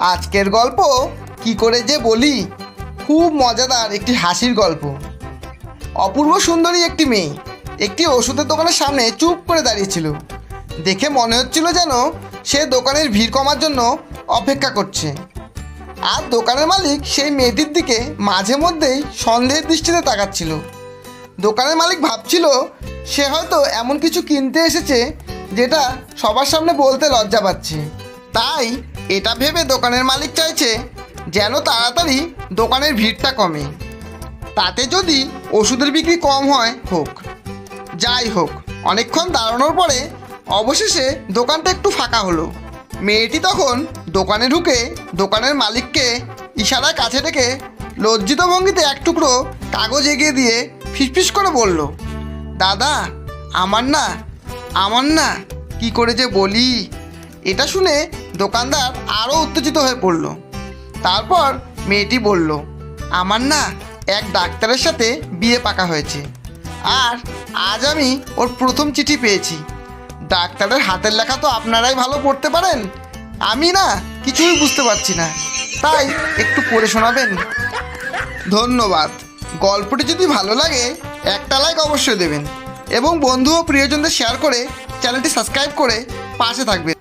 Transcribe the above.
আজকের গল্প কি করে যে বলি? খুব মজাদার একটি হাসির গল্প। অপূর্ব সুন্দরী একটি মেয়ে একটি ওষুধের দোকানের সামনে চুপ করে দাঁড়িয়েছিল দেখে মনে হচ্ছিল যেন সে দোকানের ভিড় কমার জন্য অপেক্ষা করছে। আর দোকানের মালিক সেই মেয়েটির দিকে মাঝে মধ্যেই সন্দেহের দৃষ্টিতে তাকাচ্ছিল। দোকানের মালিক ভাবছিল সে হয়তো এমন কিছু কিনতে এসেছে যেটা সবার সামনে বলতে লজ্জা পাচ্ছে। তাই এটা ভেবে দোকানের মালিক চাইছে যেন তাড়াতাড়ি দোকানের ভিড়টা কমে। তাতে যদি ওষুধের বিক্রি কম হয়, হোক। যাই হোক, অনেকক্ষণ দাঁড়ানোর পরে অবশেষে দোকানটা একটু ফাঁকা হলো। মেয়েটি তখন দোকানে ঢুকে দোকানের মালিককে ইশারায় কাছে ডেকে লজ্জিত ভঙ্গিতে এক টুকরো কাগজ এগিয়ে দিয়ে ফিসফিস করে বলল, দাদা, আমার না আমার না, কি করে যে বলি? এটা শুনে দোকানদার আরও উত্তেজিত হয়ে পড়ল। তারপর মেয়েটি বলল, আমার না এক ডাক্তারের সাথে বিয়ে পাকা হয়েছে। আর আজ আমি ওর প্রথম চিঠি পেয়েছি। ডাক্তারের হাতের লেখা তো আপনারাই ভালো পড়তে পারেন। আমি না কিছুই বুঝতে পারছি না। তাই একটু পড়ে শোনাবেন। ধন্যবাদ। গল্পটি যদি ভালো লাগে, একটা লাইক অবশ্যই দেবেন। এবং বন্ধু ও প্রিয়জনদের শেয়ার করে চ্যানেলটি সাবস্ক্রাইব করে পাশে থাকবেন।